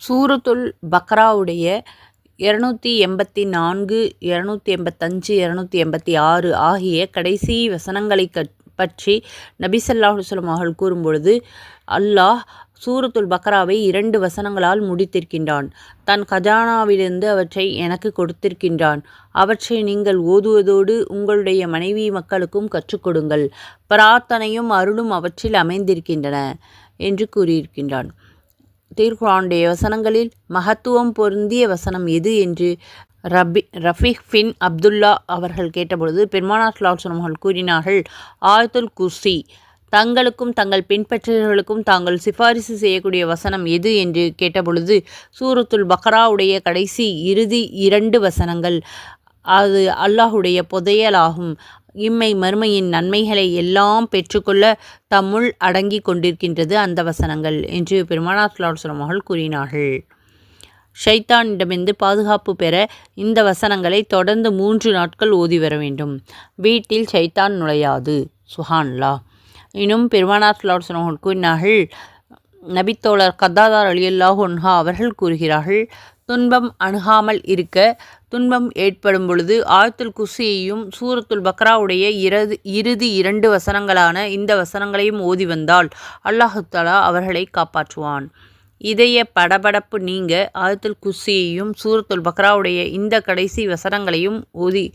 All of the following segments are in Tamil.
சூரத்துல் பக்ராவுடைய இரநூத்தி எண்பத்தி நான்கு இரநூத்தி எண்பத்தஞ்சு இரநூத்தி எண்பத்தி ஆறு ஆகிய கடைசி வசனங்களை பற்றி நபிசல்லாஹுசலம் அவர்கள் கூறும்பொழுது அல்லாஹ் சூரத்துல் பக்ராவை இரண்டு வசனங்களால் முடித்திருக்கின்றான். தன் கஜானாவிலிருந்து அவற்றை எனக்கு கொடுத்திருக்கின்றான். அவற்றை நீங்கள் ஓதுவதோடு உங்களுடைய மனைவி மக்களுக்கும் கற்றுக்கொடுங்கள் பிரார்த்தனையும் அருளும் அவற்றில் அமைந்திருக்கின்றன என்று கூறியிருக்கின்றான். திருக்குறானுடைய வசனங்களில் மகத்துவம் பொருந்திய வசனம் எது என்று ரபி ரஃபீக் பின் அப்துல்லா அவர்கள் கேட்டபொழுது பெருமானார் லால்சனம் அவர்கள் கூறினார்கள் ஆயத்துல் குர்சி தங்களுக்கும் தங்கள் பின்பற்றர்களுக்கும் தாங்கள் சிபாரிசு செய்யக்கூடிய வசனம் எது? என்று கேட்டபொழுது சூரத்துல் பக்ராவுடைய கடைசி இறுதி இரண்டு வசனங்கள் அது அல்லாஹுடைய புதையலாகும். இம்மை மறுமையின் நன்மைகளை எல்லாம் பெற்றுக்கொள்ள தம்முள் அடங்கி கொண்டிருக்கின்றது அந்த வசனங்கள் என்று பெருமானார் லால்சனம் கூறினார்கள். ஷைத்தானிடமிருந்து பாதுகாப்பு பெற இந்த வசனங்களை தொடர்ந்து மூன்று நாட்கள் ஓதி வர வேண்டும். வீட்டில் ஷைத்தான் நுழையாது. சுஹான்லா இன்னும் பெருமானார் லால்சனம் கூறினார்கள். நபித்தோழர் கத்தாதார் அலியல்லாஹ் ஒன்ஹா அவர்கள் கூறுகிறார்கள். துன்பம் அணுகாமல் இருக்க துன்பம் ஏற்படும் பொழுது ஆழ்த்துல் குசியையும் சூரத்துல் பக்ராவுடைய இறது இறுதி இரண்டு வசனங்களான இந்த வசனங்களையும் ஓதி வந்தால் அல்லாஹு தலா அவர்களை காப்பாற்றுவான். இதய படபடப்பு நீங்க ஆயத்துல் குசியையும் சூரத்துல் பக்ராவுடைய இந்த கடைசி வசனங்களையும் ஓதி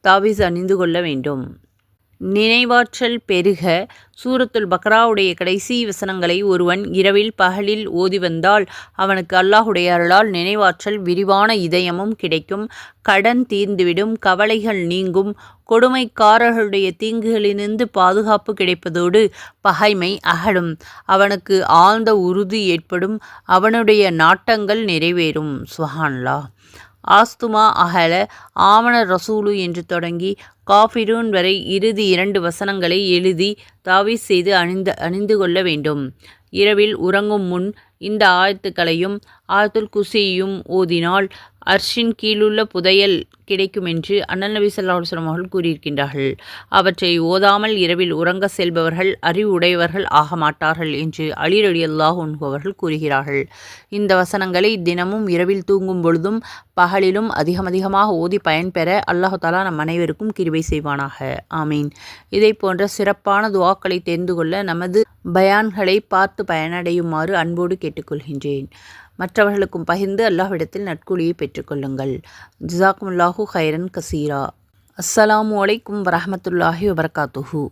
தாவிஸ் அணிந்து கொள்ள வேண்டும். நினைவாற்றல் பெருக சூரத்துல் பக்ராவுடைய கடைசி வசனங்களை ஒருவன் இரவில் பகலில் ஓதி வந்தால் அவனுக்கு அல்லாஹுடைய அருளால் நினைவாற்றல் விரிவான இதயமும் கிடைக்கும். கடன் தீர்ந்துவிடும் கவலைகள் நீங்கும். கொடுமைக்காரர்களுடைய தீங்குகளிலிருந்து பாதுகாப்பு கிடைப்பதோடு பகைமை அகலும். அவனுக்கு ஆழ்ந்த உறுதி ஏற்படும் அவனுடைய நாட்டங்கள் நிறைவேறும். சுஹான்லா ஆஸ்துமா அகல ஆவண ரசூலு என்று தொடங்கி காஃபிரூன் வரை இறுதி இரண்டு வசனங்களை எழுதி தாவீஸ் செய்து அணிந்து அணிந்து கொள்ள வேண்டும். இரவில் உறங்கும் முன் இந்த ஆயத்துக்களையும் ஆயத்துல் குசியையும் ஓதினால் அர்ஷின் கீழுள்ள புதையல் கிடைக்கும் என்று அண்ணல் நபி ஸல்லல்லாஹு அவர்கள் கூறியிருக்கின்றார்கள். அவற்றை ஓதாமல் இரவில் உறங்க செல்பவர்கள் அறிவு உடையவர்கள் ஆக மாட்டார்கள் என்று அலி ரலியல்லாஹு அவர்கள் கூறுகிறார்கள். இந்த வசனங்களை தினமும் இரவில் தூங்கும் பொழுதும் பகலிலும் அதிகம் அதிகமாக ஓதி பயன்பெற அல்லாஹு தாலா நம் அனைவருக்கும் கிருவை செய்வானாக. ஆமீன். இதை போன்ற சிறப்பான துவாக்களை தெரிந்து கொள்ள நமது பயான்களை பார்த்து பயனடையுமாறு அன்போடு கேட்டுக்கொள்கின்றேன். மற்றவர்களுக்கும் பகிர்ந்து அல்லாஹ்விடத்தில் நட்குழியை பெற்றுக்கொள்ளுங்கள் ஜிசாக்குமுல்லாஹு ஹைரன் கசீரா அஸ்ஸலாமு அலைக்கும் வரமத்துல்லாஹி வபர்காத்துஹூ